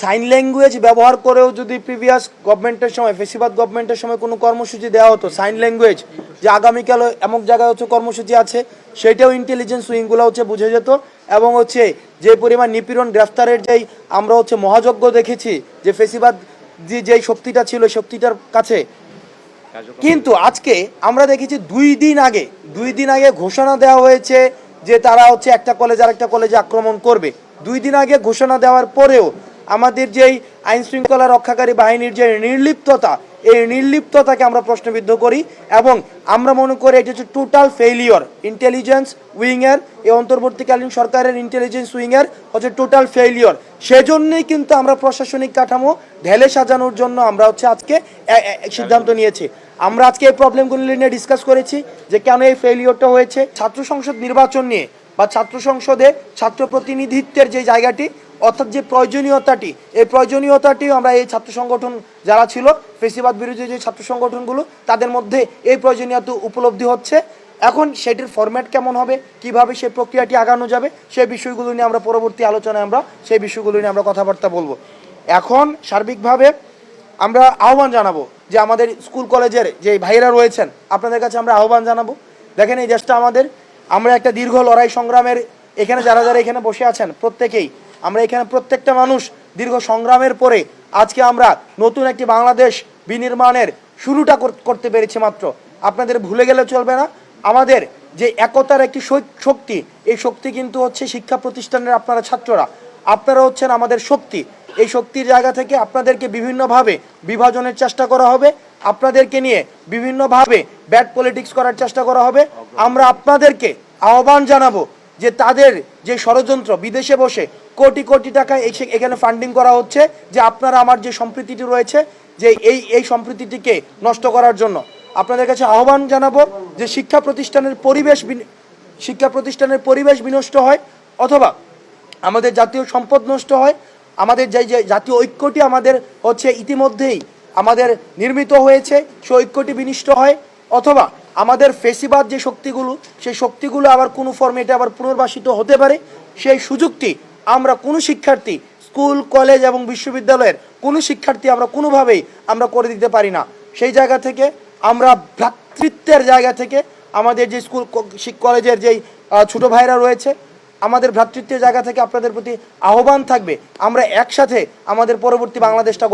Sign language ব্যবহার করেও যদি প্রিভিয়াস গভর্নমেন্টের সময় ফেসিবাদ গভর্নমেন্টের সময় কোনো কর্মসূচি দেওয়া হতো সাইন ল্যাঙ্গুয়েজ যে আগামীকাল এমন জায়গায় হচ্ছে কর্মসূচি আছে সেটাও ইন্টেলিজেন্স উইংগুলো হচ্ছে বুঝে যেত। এবং হচ্ছে যে পরিমাণ নিপীড়ন গ্রেফতারের যেই আমরা হচ্ছে মহাযজ্ঞ দেখেছি যে ফেসিবাদ যে যেই শক্তিটা ছিল শক্তিটার কাছে। কিন্তু আজকে আমরা দেখেছি দুই দিন আগে দুই দিন আগে ঘোষণা দেওয়া হয়েছে যে তারা হচ্ছে একটা কলেজ আর একটা কলেজে আক্রমণ করবে। দুই দিন আগে ঘোষণা দেওয়ার পরেও আমাদের যেই আইন শৃঙ্খলা রক্ষাকারী বাহিনীর যে নির্লিপ্ততা, এই নির্লিপ্ততাকে আমরা প্রশ্নবিদ্ধ করি এবং আমরা মনে করি এটি হচ্ছে টোটাল ফেইলিওর ইন্টেলিজেন্স উইংয়ের এই অন্তর্বর্তীকালীন সরকারের ইন্টেলিজেন্স উইংয়ের হচ্ছে টোটাল ফেইলিওর সেজন্যই কিন্তু আমরা প্রশাসনিক কাঠামো ঢেলে সাজানোর জন্য আমরা হচ্ছে আজকে সিদ্ধান্ত নিয়েছি। আমরা আজকে এই প্রবলেমগুলি নিয়ে ডিসকাস করেছি যে কেন এই ফেইলিওরটা হয়েছে। ছাত্র সংসদ নির্বাচন নিয়ে বা ছাত্র সংসদে ছাত্র প্রতিনিধিত্বের যে জায়গাটি অর্থাৎ যে প্রয়োজনীয়তাটি, এই প্রয়োজনীয়তাটিও আমরা এই ছাত্র সংগঠন যারা ছিল, ফেসিবাদ বিরোধী যে ছাত্র সংগঠনগুলো, তাদের মধ্যে এই প্রয়োজনীয়তা উপলব্ধি হচ্ছে। এখন সেটির ফরম্যাট কেমন হবে, কীভাবে সেই প্রক্রিয়াটি আগানো যাবে, সেই বিষয়গুলো নিয়ে আমরা পরবর্তী আলোচনায় আমরা, সেই বিষয়গুলো নিয়ে আমরা কথাবার্তা বলব। এখন সার্বিকভাবে আমরা আহ্বান জানাব যে আমাদের স্কুল কলেজের যে ভাইয়েরা রয়েছেন, আপনাদের কাছে আমরা আহ্বান জানাব। দেখেন এই দেশটা আমাদের, আমরা একটা দীর্ঘ লড়াই সংগ্রামের, এখানে যারা যারা এখানে বসে আছেন, প্রত্যেকেই আমরা এখানে প্রত্যেকটা মানুষ দীর্ঘ সংগ্রামের পরে আজকে আমরা নতুন একটি বাংলাদেশ বিনির্মাণের শুরুটা করতে পেরেছি মাত্র। আপনাদের ভুলে গেলে চলবে না। আমাদের যে একতার একটি শক্তি, এই শক্তি কিন্তু হচ্ছে শিক্ষা প্রতিষ্ঠানের আপনারা ছাত্ররা। আপনারা হচ্ছেন আমাদের শক্তি। এই শক্তির জায়গা থেকে আপনাদেরকে বিভিন্নভাবে বিভাজনের চেষ্টা করা হবে। আপনাদেরকে নিয়ে বিভিন্নভাবে ব্যাড পলিটিক্স করার চেষ্টা করা হবে। আমরা আপনাদেরকে আহ্বান জানাব যে তাদের যে ষড়যন্ত্র, বিদেশে বসে কোটি কোটি টাকা এখানে ফান্ডিং করা হচ্ছে যে আপনারা আমার যে সম্প্রীতিটি রয়েছে, যে এই এই সম্প্রীতিটিকে নষ্ট করার জন্য। আপনাদের কাছে আহ্বান জানাব যে শিক্ষা প্রতিষ্ঠানের পরিবেশ শিক্ষা প্রতিষ্ঠানের পরিবেশ বিনষ্ট হয়, অথবা আমাদের জাতীয় সম্পদ নষ্ট হয়, আমাদের যে জাতীয় ঐক্যটি আমাদের হচ্ছে ইতিমধ্যেই আমাদের নির্মিত হয়েছে, সেই ঐক্যটি বিনিষ্ট হয়, অথবা আমাদের ফেসিবাদ যে শক্তিগুলো, সেই শক্তিগুলো আবার কোনো ফর্মেটে আবার পুনর্বাসিত হতে পারে। সেই সুযোগটি আমরা কোনো শিক্ষার্থী, স্কুল কলেজ এবং বিশ্ববিদ্যালয়ের কোনো শিক্ষার্থী আমরা কোনোভাবেই আমরা করে দিতে পারি না। সেই জায়গা থেকে আমরা ভ্রাতৃত্বের জায়গা থেকে আমাদের যে স্কুল কলেজের যেই ছোটো ভাইরা রয়েছে, আমাদের ভ্রাতৃত্বের জায়গা থেকে আপনাদের প্রতি আহ্বান থাকবে। আমরা একসাথে আমাদের পরবর্তী বাংলাদেশটা